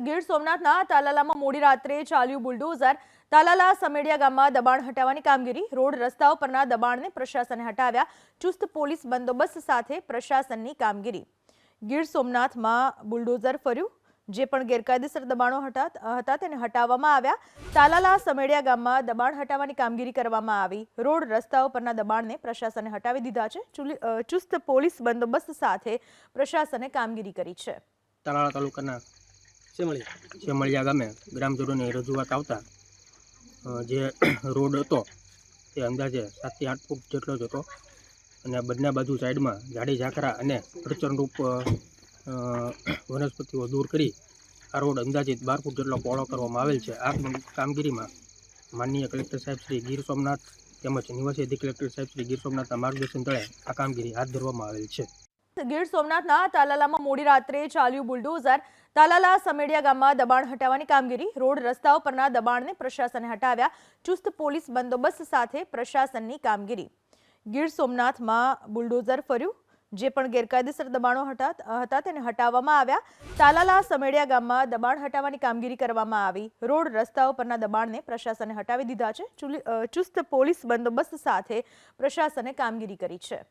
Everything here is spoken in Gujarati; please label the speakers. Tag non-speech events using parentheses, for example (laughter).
Speaker 1: ગીર સોમનાથના તાલાલામાં મોડી રાત્રે ચાલ્યું બુલડોઝર તાલાલા સમેડિયા ગામમાં દબાણ હટાવવાની કામગીરી, રોડ રસ્તાઓ પરના દબાણને પ્રશાસને હટાવ્યા, ચુસ્ત પોલીસ બંદોબસ્ત સાથે પ્રશાસનની કામગીરી. ગીર સોમનાથમાં બુલડોઝર ફર્યું, જે પણ ગેરકાયદેસર દબાણો હતા તેને હટાવવામાં આવ્યા. તાલાલા સમેડિયા ગામમાં દબાણ હટાવવાની કામગીરી કરવામાં આવી. રોડ રસ્તાઓ પરના દબાણને પ્રશાસને હટાવી દીધા છે. ચુસ્ત પોલીસ બંદોબસ્ત સાથે પ્રશાસને કામગીરી કરી છે.
Speaker 2: તાલાલા તાલુકાના
Speaker 3: શેમળી
Speaker 2: શેમળિયા ગામે ગ્રામજનોની રજૂઆત આવતા જે (clears throat) રોડ હતો, તે અંદાજે સાતથી આઠ ફૂટ જેટલો જ હતો. અને બંને બાજુ સાઈડમાં જાડી ઝાકરા અને અડચણરૂપ વનસ્પતિઓ દૂર કરી આ રોડ અંદાજિત બાર ફૂટ જેટલો પહોળો કરવામાં આવેલ છે. આ કામગીરીમાં માનનીય કલેક્ટર સાહેબ શ્રી ગીર સોમનાથ તેમજ નિવાસી અધિક કલેક્ટર સાહેબ શ્રી ગીર સોમનાથના માર્ગદર્શન તળે આ કામગીરી હાથ ધરવામાં આવેલ છે.
Speaker 1: ગીર સોમનાથના તાલાલામાં મોડી રાત્રે ચાલ્યું બુલડોઝર તાલાલા સમેડિયા ગામમાં દબાણ હટાવવાની કામગીરી, રોડ રસ્તાઓ પરના દબાણને પ્રશાસને હટાવ્યા, ચુસ્ત પોલીસ બંદોબસ્ત સાથે પ્રશાસનની કામગીરી. ગીર સોમનાથમાં બુલડોઝર ફર્યું, જે પણ ગેરકાયદેસર દબાણો હતા તેને હટાવવામાં આવ્યા. તાલાલા સમેડિયા ગામમાં દબાણ હટાવવાની કામગીરી કરવામાં આવી. રોડ રસ્તાઓ પરના દબાણને પ્રશાસને હટાવી દીધા છે. ચુસ્ત પોલીસ બંદોબસ્ત સાથે પ્રશાસને કામગીરી કરી છે.